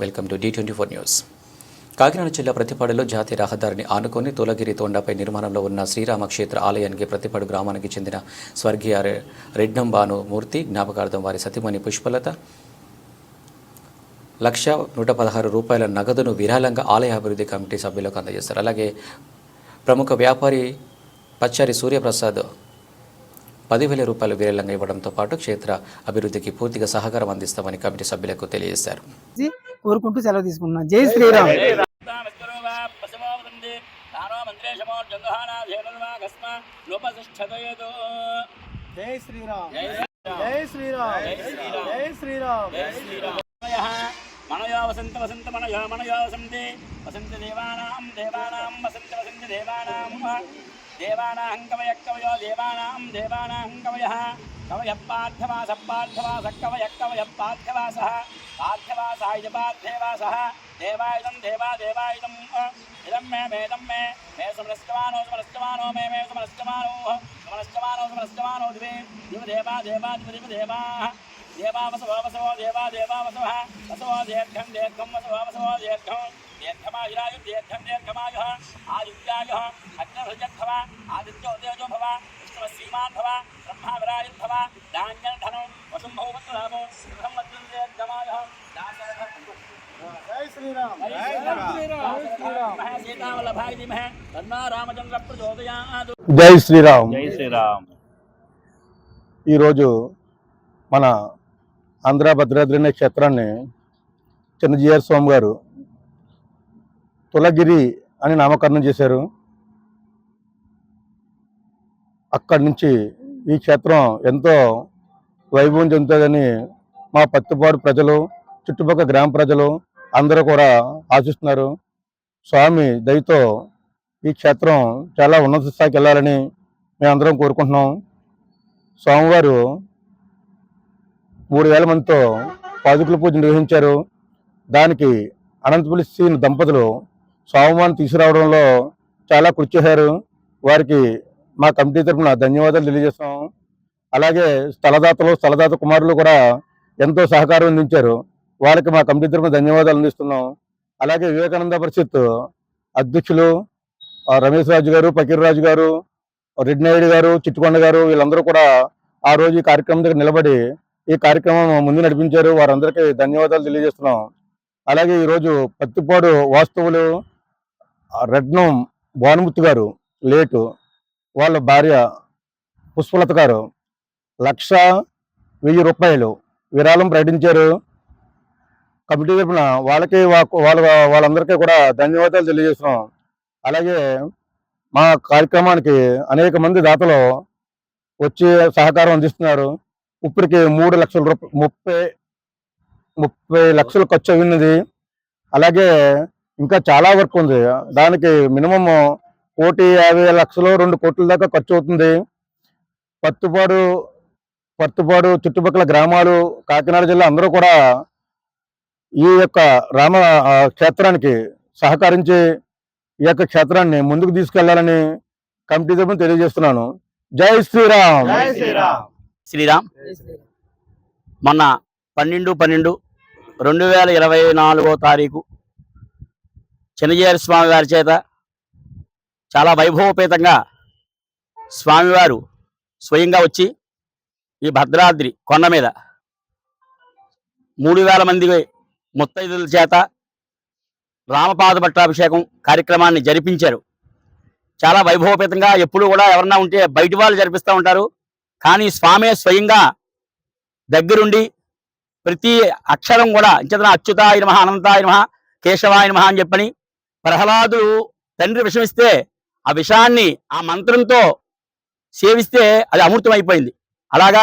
Welcome to the twenty four news. Kakinada జిల్లా ప్రతిపాడులో జాతీయ రహదారిని ఆనుకొని తూలగిరి తోండపై నిర్మాణంలో ఉన్న శ్రీరామక్షేత్ర ఆలయానికి ప్రతిపాడు గ్రామానికి చెందిన స్వర్గీయ రెడ్నంబాను మూర్తి జ్ఞాపకార్థం వారి సతీమణి పుష్పలత. లక్ష నూట పదహారు రూపాయల నగదును విరాళంగా ఆలయ అభివృద్ధి కమిటీ సభ్యులకు అందజేస్తారు. అలాగే ప్రముఖ వ్యాపారి పచ్చారి సూర్యప్రసాద్ పదివేల రూపాయలు విరాళంగా ఇవ్వడంతో పాటు క్షేత్ర అభివృద్ధికి పూర్తిగా సహకారం అందిస్తామని కమిటీ సభ్యులకు తెలియజేశారు. కోరుకుంటూ సెలవు తీసుకుంటున్నాను జై శ్రీరామ్. జై శ్రీరామ్. జై శ్రీరామ్. జై శ్రీరామ్. మనయో వసంత వసంత మనయో మనయో వసంతి. వసంత దేవానాం దేవానాం వసంత వసంత దేవానాం దేవానాం కవయ కవయో దేవానాం దేవానాం కవయ कवयप्पार्थवासप्पार्थवासः कवयः कवयप्पार्थवासः पार्थवासायजपार्थेवासः देवायुधं देवादेवायुधम् इदं मे मेदं मे। मे सुमनस्कमानो सुमनस्कमानो, मे मे सुमनस्कमानोः। सुमनस्कमानो सुमनस्कमानो दिवे। दिव देवा देवा, दिव दिव देवाः। देवा वसवो वसवो, देवा देवा वसवः। वसवो, दीर्घं दीर्घं, वसवो वसवो, दीर्घं। दीर्घमायुरायुर्दीर्घं दीर्घमायुः। आयुर्यायुः अग्निहृजद्भव आदित्यो तेजो भव। దీర్ఘమాయు జై శ్రీరామ్ ఈరోజు మన ఆంధ్ర భద్రాద్రి అనే క్షేత్రాన్ని చిన్నజీఆర్ స్వామి గారు తులగిరి అని నామకరణం చేశారు. అక్కడి నుంచి ఈ క్షేత్రం ఎంతో వైభవం చెందుతుందని మా పత్తిపాడు ప్రజలు చుట్టుపక్కల గ్రామ ప్రజలు అందరూ కూడా ఆశిస్తున్నారు. స్వామి దయతో ఈ క్షేత్రం చాలా ఉన్నత స్థాయికి వెళ్ళాలని మేమందరం కోరుకుంటున్నాం. స్వామివారు మూడు వేల మందితో పాదుకుల పూజ నిర్వహించారు. దానికి అనంతపురి శ్రీని దంపతులు స్వామివారిని తీసుకురావడంలో చాలా కృషి చేశారు. వారికి మా కమిటీ తరఫున ధన్యవాదాలు తెలియజేస్తాం అలాగే స్థలదాతలు స్థలదాత కుమారులు కూడా ఎంతో సహకారం అందించారు. వారికి మా కమిటీ తరఫున ధన్యవాదాలు అందిస్తున్నాం అలాగే వివేకానంద పరిషత్ అధ్యక్షులు రమేష్ రాజు గారు పకీర్ రాజు గారు రెడ్డినాయుడు గారు చిట్టుకొండ గారు వీళ్ళందరూ కూడా ఆ రోజు ఈ కార్యక్రమం దగ్గర నిలబడి ఈ కార్యక్రమం ముందు నడిపించారు. వారందరికీ ధన్యవాదాలు తెలియజేస్తున్నాం అలాగే ఈరోజు పత్తిపాడు వాస్తవులు రత్నం భానుమూర్తి గారు లేటు వాళ్ళ భార్య పుష్పలత గారు లక్ష వెయ్యి రూపాయలు విరాళం ప్రకటించారు. కమిటీ తరఫున వాళ్ళకి వా- వాళ్ళ వాళ్ళందరికీ కూడా ధన్యవాదాలు తెలియజేస్తున్నాం. అలాగే మా కార్యక్రమానికి అనేక మంది దాతలు వచ్చి సహకారం అందిస్తున్నారు. ఇప్పటికి మూడు లక్షల రూపాయలు ముప్పై ముప్పై లక్షలు ఖర్చు అయినది అలాగే ఇంకా చాలా వర్క్ ఉంది. దానికి మినిమము కోటి యాభై లక్షలు రెండు కోట్ల దాకా ఖర్చు అవుతుంది. పత్తిపాడు పత్తిపాడు చుట్టుపక్కల గ్రామాలు కాకినాడ జిల్లా అందరూ కూడా ఈ యొక్క రామ క్షేత్రానికి సహకరించి ఈ యొక్క క్షేత్రాన్ని ముందుకు తీసుకెళ్ళాలని కమిటీ తరపున తెలియజేస్తున్నాను. జై శ్రీరామ్! జై శ్రీరామ్! శ్రీరామ్ మొన్న పన్నెండు పన్నెండు రెండు వేల ఇరవై నాలుగో తారీఖు చిన్నజీఆర్ స్వామి వారి చేత చాలా వైభవపేతంగా స్వామివారు స్వయంగా వచ్చి ఈ భద్రాద్రి కొండ మీద మూడు వేల మంది ముత్తైదుల చేత రామపాద పట్టాభిషేకం కార్యక్రమాన్ని జరిపించారు. చాలా వైభవపేతంగా ఎప్పుడు కూడా ఎవరన్నా ఉంటే బయటి వాళ్ళు జరిపిస్తూ ఉంటారు. కానీ స్వామి స్వయంగా దగ్గరుండి ప్రతి అక్షరం కూడా ఇంచేతన అచ్యుతాయ నమః అనంతాయ నమః కేశవాయ అని చెప్పని ప్రహ్లాదుడు తండ్రి విషమిస్తే ఆ విషాన్ని ఆ మంత్రంతో సేవిస్తే అది అమృతం అయిపోయింది అలాగా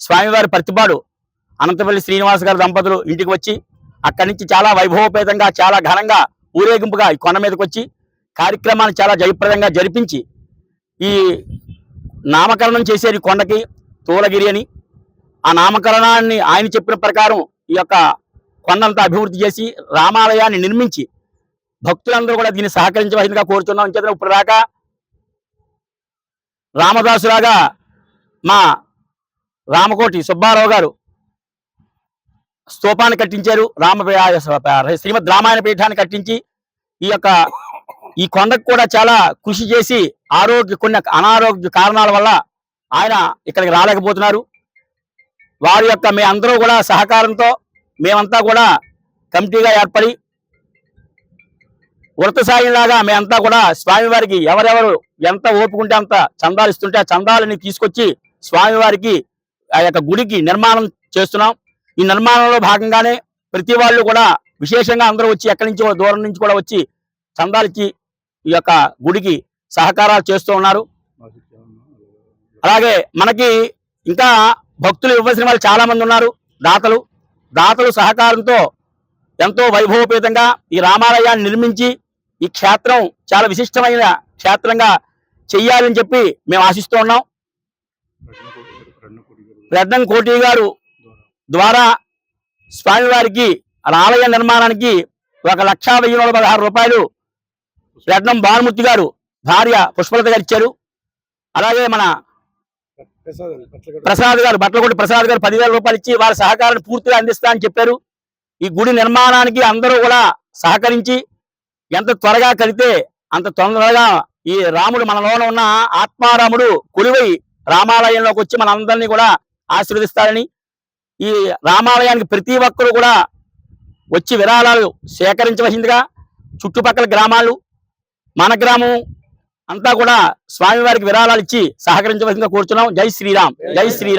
స్వామివారి ప్రతిపాడు అనంతపల్లి శ్రీనివాస్ గారి దంపతులు ఇంటికి వచ్చి అక్కడి నుంచి చాలా వైభవపేతంగా చాలా ఘనంగా ఊరేగింపుగా ఈ కొండ మీదకి వచ్చి కార్యక్రమాన్ని చాలా జయప్రదంగా జరిపించి ఈ నామకరణం చేసేది కొండకి తూలగిరి అని. ఆ నామకరణాన్ని ఆయన చెప్పిన ప్రకారం ఈ యొక్క కొండంతా అభివృద్ధి చేసి రామాలయాన్ని నిర్మించి భక్తులందరూ కూడా దీన్ని సహకరించవలసిందిగా కోరుతున్నాం చేత ఇప్పుడు దాకా రామదాసులాగా మా రామకోటి సుబ్బారావు గారు స్తూపాన్ని కట్టించారు. రామ శ్రీమద్ రామాయణ పీఠాన్ని కట్టించి ఈ యొక్క ఈ కొండకు కూడా చాలా కృషి చేసి ఆరోగ్య కొన్ని అనారోగ్య కారణాల వల్ల ఆయన ఇక్కడికి రాలేకపోతున్నారు. వారి యొక్క మీ అందరూ కూడా సహకారంతో మేమంతా కూడా కమిటీగా ఏర్పడి వృత సాయిలాగా మేమంతా కూడా స్వామివారికి ఎవరెవరు ఎంత ఓపుకుంటే అంత చందాలు ఇస్తుంటే ఆ చందాలని తీసుకొచ్చి స్వామివారికి ఆ యొక్క గుడికి నిర్మాణం చేస్తున్నాం. ఈ నిర్మాణంలో భాగంగానే ప్రతి వాళ్ళు కూడా విశేషంగా అందరూ వచ్చి ఎక్కడి నుంచో దూరం నుంచి కూడా వచ్చి చందాలిచ్చి ఈ యొక్క గుడికి సహకారాలు చేస్తూ ఉన్నారు. అలాగే మనకి ఇంకా భక్తులు ఇవ్వాల్సిన వాళ్ళు చాలా మంది ఉన్నారు. దాతలు. దాతలు సహకారంతో ఎంతో వైభవపేతంగా ఈ రామాలయాన్ని నిర్మించి ఈ క్షేత్రం చాలా విశిష్టమైన క్షేత్రంగా చెయ్యాలని చెప్పి మేము ఆశిస్తూ ఉన్నాం. రెడ్డం కోటి గారు ద్వారా స్వామివారికి ఆలయ నిర్మాణానికి ఒక లక్ష వెయ్యి నూట పదహారు రూపాయలు రెడ్డం భానుమూర్తి గారు భార్య పుష్పలత గారు ఇచ్చారు. అలాగే మన ప్రసాద్ గారు బట్లకొండ ప్రసాద్ గారు పదివేల రూపాయలు ఇచ్చి వారి సహకారాన్ని పూర్తిగా అందిస్తా అని చెప్పారు. ఈ గుడి నిర్మాణానికి అందరూ కూడా సహకరించి ఎంత త్వరగా కలితే అంత తొందరగా ఈ రాముడు మనలోన ఉన్న ఆత్మారాముడు కొలువై రామాలయంలోకి వచ్చి మనందరినీ కూడా ఆశీర్వదిస్తారని ఈ రామాలయానికి ప్రతి ఒక్కరు కూడా వచ్చి విరాళాలు సేకరించవలసిందిగా చుట్టుపక్కల గ్రామాలు మన గ్రామం అంతా కూడా స్వామివారికి విరాళాలు ఇచ్చి సహకరించవలసిందిగా కోరుతున్నాం జై శ్రీరామ్. జై శ్రీరామ్.